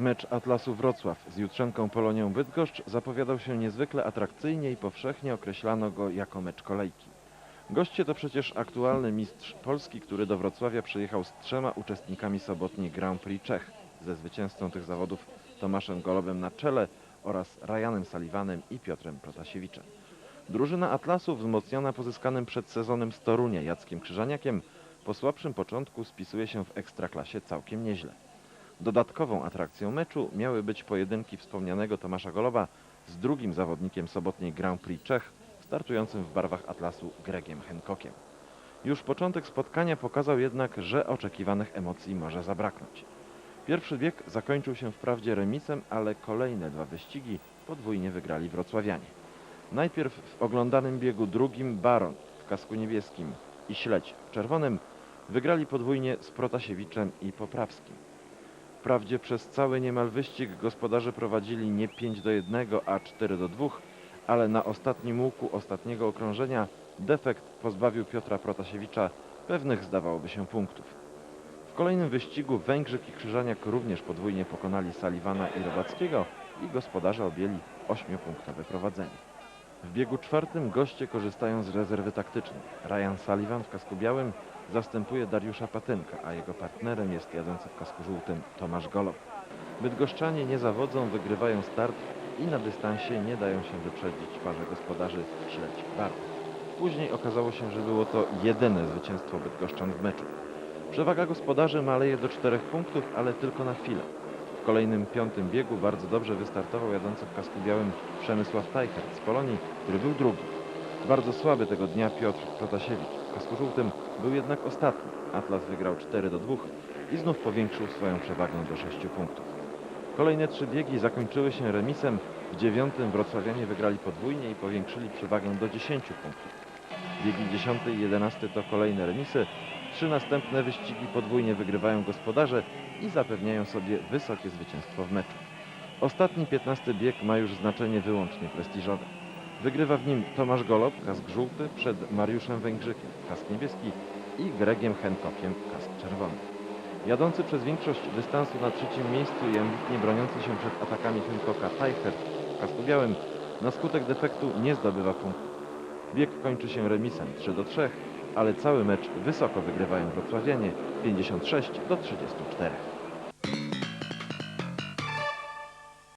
Mecz Atlasu Wrocław z Jutrzenką Polonią Bydgoszcz zapowiadał się niezwykle atrakcyjnie i powszechnie określano go jako mecz kolejki. Goście to przecież aktualny mistrz Polski, który do Wrocławia przyjechał z trzema uczestnikami sobotniej Grand Prix Czech, ze zwycięzcą tych zawodów Tomaszem Golobem na czele oraz Ryanem Sullivanem i Piotrem Protasiewiczem. Drużyna Atlasu, wzmocniona pozyskanym przed sezonem z Torunia Jackiem Krzyżaniakiem, po słabszym początku spisuje się w ekstraklasie całkiem nieźle. Dodatkową atrakcją meczu miały być pojedynki wspomnianego Tomasza Goloba z drugim zawodnikiem sobotniej Grand Prix Czech, startującym w barwach Atlasu Gregiem Hancockiem. Już początek spotkania pokazał jednak, że oczekiwanych emocji może zabraknąć. Pierwszy bieg zakończył się wprawdzie remisem, ale kolejne dwa wyścigi podwójnie wygrali wrocławianie. Najpierw w oglądanym biegu drugim Baron w kasku niebieskim i Śledź w czerwonym wygrali podwójnie z Protasiewiczem i Poprawskim. Wprawdzie przez cały niemal wyścig gospodarze prowadzili nie 5 do 1, a 4 do 2, ale na ostatnim łuku ostatniego okrążenia defekt pozbawił Piotra Protasiewicza pewnych zdawałoby się punktów. W kolejnym wyścigu Węgrzyk i Krzyżaniak również podwójnie pokonali Saliwana i Robackiego i gospodarze objęli 8-punktowe prowadzenie. W biegu czwartym goście korzystają z rezerwy taktycznej. Ryan Sullivan w kasku białym zastępuje Dariusza Patynka, a jego partnerem jest jadący w kasku żółtym Tomasz Golob. Bydgoszczanie nie zawodzą, wygrywają start i na dystansie nie dają się wyprzedzić parze gospodarzy Śledź Bar. Później okazało się, że było to jedyne zwycięstwo Bydgoszczan w meczu. Przewaga gospodarzy maleje do czterech punktów, ale tylko na chwilę. W kolejnym piątym biegu bardzo dobrze wystartował jadący w kasku białym Przemysław Tajchert z Polonii, który był drugi. Bardzo słaby tego dnia Piotr Protasiewicz w kasku żółtym był jednak ostatni. Atlas wygrał 4 do 2 i znów powiększył swoją przewagę do 6 punktów. Kolejne trzy biegi zakończyły się remisem. W dziewiątym wrocławianie wygrali podwójnie i powiększyli przewagę do 10 punktów. Biegi 10 i 11 to kolejne remisy. Trzy następne wyścigi podwójnie wygrywają gospodarze i zapewniają sobie wysokie zwycięstwo w meczu. Ostatni 15 bieg ma już znaczenie wyłącznie prestiżowe. Wygrywa w nim Tomasz Golob, kask żółty, przed Mariuszem Węgrzykiem, kask niebieski i Gregiem Hancockiem, kask czerwony. Jadący przez większość dystansu na trzecim miejscu i ambitnie broniący się przed atakami Hancocka Teichert w kasku białym na skutek defektu nie zdobywa punktów. Bieg kończy się remisem 3 do 3, ale cały mecz wysoko wygrywają wrocławianie 56 do 34.